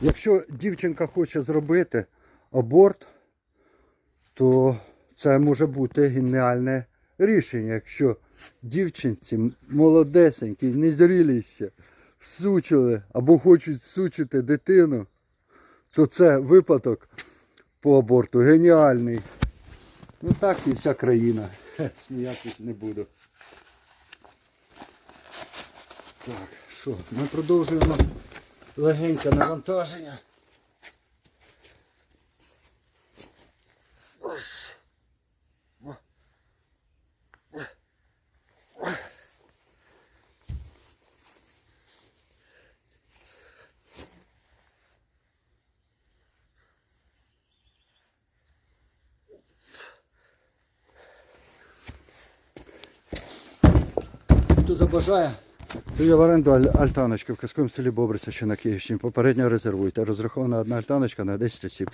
Якщо дівчинка хоче зробити аборт, то це може бути геніальне рішення. Якщо дівчинці молодесенькі, незрілі ще всучили або хочуть всучити дитину, то це випадок по аборту геніальний. Ну так і вся країна. Сміятись не буду. Так, що, ми продовжуємо легеньке навантаження. Ось. Хто є в оренду альтаночки в казковому селі Бобриця, що на Київщині. Попередньо резервуйте. Розрахована одна альтаночка на 10 осіб.